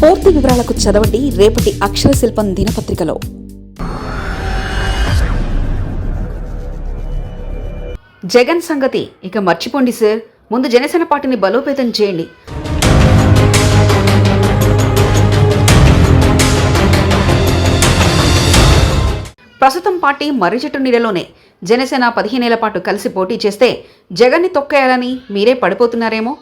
పూర్తి వివరాలకు చదవండి రేపటి అక్షర శిల్పం దినపత్రికలో. జగన్ సంగతి ఇక మర్చిపోండి సార్. ముందు జనసేన పార్టీని బలోపేతం చేయండి. ప్రస్తుతం పార్టీ మర్రి చెట్టు నీడలోనే. జనసేన పదిహేనేళ్ళ పాటు కలిసి పోటీ చేస్తే జగన్ని తొక్కేయాలని మీరే పడిపోతున్నారేమో?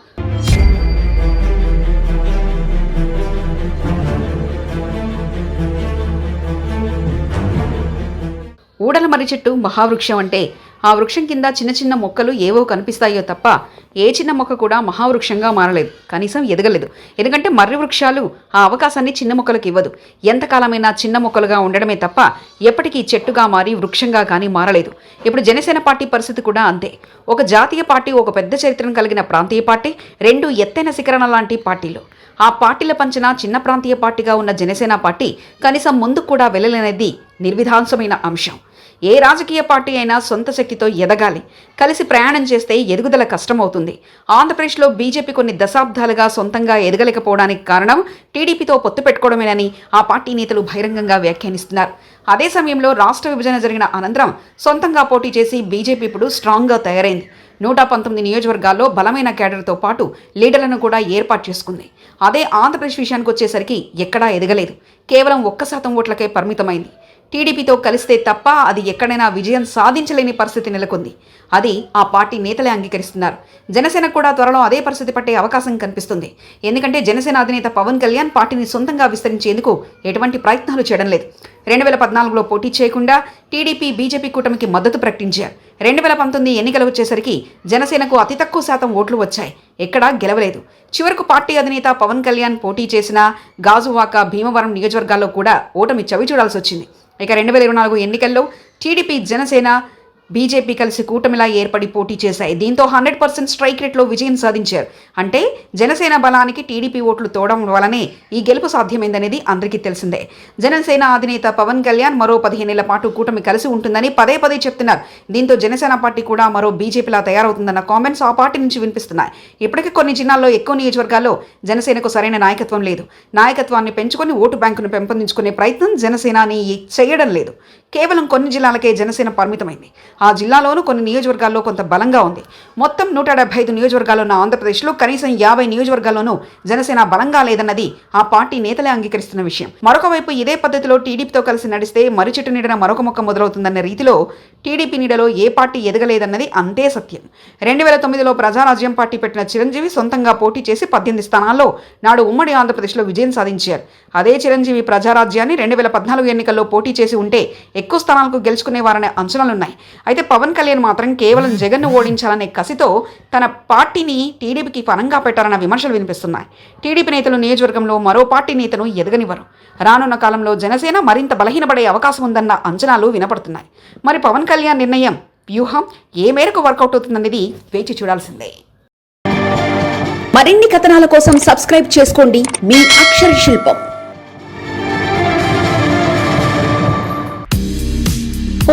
ఊడల మర్రి చెట్టు మహావృక్షం అంటే ఆ వృక్షం కింద చిన్న చిన్న మొక్కలు ఏవో కనిపిస్తాయో తప్ప ఏ చిన్న మొక్క కూడా మహావృక్షంగా మారలేదు. కనీసం ఎదగలేదు. ఎందుకంటే మర్రి వృక్షాలు ఆ అవకాశాన్ని చిన్న మొక్కలకు ఇవ్వదు. ఎంతకాలమైనా చిన్న మొక్కలుగా ఉండడమే తప్ప ఎప్పటికీ చెట్టుగా మారి వృక్షంగా కానీ మారలేదు. ఇప్పుడు జనసేన పార్టీ పరిస్థితి కూడా అంతే. ఒక జాతీయ పార్టీ ఒక పెద్ద చరిత్రను కలిగిన ప్రాంతీయ పార్టీ రెండు ఎత్తైన శిఖరణ లాంటి పార్టీలు. ఆ పార్టీల పంచన చిన్న ప్రాంతీయ పార్టీగా ఉన్న జనసేన పార్టీ కనీసం ముందుకు కూడా వెళ్ళలేనిది నిర్విధాంసమైన అంశం. ఏ రాజకీయ పార్టీ అయినా సొంత శక్తితో ఎదగాలి. కలిసి ప్రయాణం చేస్తే ఎదుగుదల కష్టమవుతుంది. ఆంధ్రప్రదేశ్లో బీజేపీ కొన్ని దశాబ్దాలుగా సొంతంగా ఎదగలేకపోవడానికి కారణం టీడీపీతో పొత్తు పెట్టుకోవడమేనని ఆ పార్టీ నేతలు బహిరంగంగా వ్యాఖ్యానిస్తున్నారు. అదే సమయంలో రాష్ట్ర విభజన జరిగిన అనంతరం సొంతంగా పోటీ చేసి బీజేపీ ఇప్పుడు స్ట్రాంగ్గా తయారైంది. నూట పంతొమ్మిది నియోజకవర్గాల్లో బలమైన కేడర్తో పాటు లీడర్లను కూడా ఏర్పాటు చేసుకుంది. అదే ఆంధ్రప్రదేశ్ విషయానికి వచ్చేసరికి ఎక్కడా ఎదగలేదు. కేవలం ఒక్క శాతం ఓట్లకే పరిమితమైంది. టీడీపీతో కలిస్తే తప్ప అది ఎక్కడైనా విజయం సాధించలేని పరిస్థితి నెలకొంది. అది ఆ పార్టీ నేతలే అంగీకరిస్తున్నారు. జనసేన కూడా త్వరలో అదే పరిస్థితి పట్టే అవకాశం కనిపిస్తుంది. ఎందుకంటే జనసేన అధినేత పవన్ కళ్యాణ్ పార్టీని సొంతంగా విస్తరించేందుకు ఎటువంటి ప్రయత్నాలు చేయడం లేదు. రెండు వేల పద్నాలుగులో పోటీ చేయకుండా టీడీపీ బీజేపీ కూటమికి మద్దతు ప్రకటించారు. రెండు వేల పంతొమ్మిది ఎన్నికలు వచ్చేసరికి జనసేనకు అతి తక్కువ శాతం ఓట్లు వచ్చాయి. ఎక్కడా గెలవలేదు. చివరకు పార్టీ అధినేత పవన్ కళ్యాణ్ పోటీ చేసిన గాజువాక భీమవరం నియోజకవర్గాల్లో కూడా ఓటమి చవి చూడాల్సి వచ్చింది. ఇక రెండు వేల ఇరవై నాలుగు ఎన్నికల్లో టీడీపీ జనసేన బీజేపీ కలిసి కూటమిలా ఏర్పడి పోటీ చేశాయి. దీంతో హండ్రెడ్ పర్సెంట్ స్ట్రైక్ రేట్లో విజయం సాధించారు. అంటే జనసేన బలానికి టీడీపీ ఓట్లు తోడడం వలనే ఈ గెలుపు సాధ్యమైందనేది అందరికీ తెలిసిందే. జనసేన అధినేత పవన్ కళ్యాణ్ మరో పదిహేనేళ్ళ పాటు కూటమి కలిసి ఉంటుందని పదే పదే చెప్తున్నారు. దీంతో జనసేన పార్టీ కూడా మరో బీజేపీలా తయారవుతుందన్న కామెంట్స్ ఆ పార్టీ నుంచి వినిపిస్తున్నాయి. ఇప్పటికే కొన్ని జిల్లాల్లో ఎక్కువ నియోజకవర్గాల్లో జనసేనకు సరైన నాయకత్వం లేదు. నాయకత్వాన్ని పెంచుకొని ఓటు బ్యాంకును పెంపొందించుకునే ప్రయత్నం జనసేనాని చేయడం లేదు. కేవలం కొన్ని జిల్లాలకే జనసేన పరిమితమైంది. ఆ జిల్లాలోనూ కొన్ని నియోజకవర్గాల్లో కొంత బలంగా ఉంది. మొత్తం నూట డెబ్బై ఐదు నియోజకవర్గాలు ఉన్న ఆంధ్రప్రదేశ్లో కనీసం యాభై నియోజకవర్గాల్లోనూ జనసేన బలంగా లేదన్నది ఆ పార్టీ నేతలే అంగీకరిస్తున్న విషయం. మరొక వైపు ఇదే పద్ధతిలో టీడీపీతో కలిసి నడిస్తే మర్రి చెట్టు నీడన మరొక మొక్క మొదలవుతుందన్న రీతిలో టీడీపీ నీడలో ఏ పార్టీ ఎదగలేదన్నది అంతే సత్యం. రెండు వేల తొమ్మిదిలో ప్రజారాజ్యం పార్టీ పెట్టిన చిరంజీవి సొంతంగా పోటీ చేసి పద్దెనిమిది స్థానాల్లో నాడు ఉమ్మడి ఆంధ్రప్రదేశ్లో విజయం సాధించారు. అదే చిరంజీవి ప్రజారాజ్యాన్ని రెండు వేల పద్నాలుగు ఎన్నికల్లో పోటీ చేసి ఉంటే ఎక్కువ స్థానాలకు గెలుచుకునేవారనే అంచనాలున్నాయి. అయితే పవన్ కళ్యాణ్ మాత్రం కేవలం జగన్ను ఓడించాలనే కసితో తన పార్టీని టీడీపీకి పనంగా పెట్టారన్న విమర్శలు వినిపిస్తున్నాయి. టీడీపీ నేతలు నియోజకవర్గంలో మరో పార్టీ నేతను ఎదగనివ్వరు. రానున్న కాలంలో జనసేన మరింత బలహీనపడే అవకాశం ఉందన్న అంచనాలు వినపడుతున్నాయి. మరి పవన్ కళ్యాణ్ నిర్ణయం వ్యూహం ఏ మేరకు వర్కౌట్ అవుతుందనేది వేచి చూడాల్సిందే. మరిన్ని కథనాల కోసం సబ్స్క్రైబ్ చేసుకోండి. మీ అక్షర శిల్పం.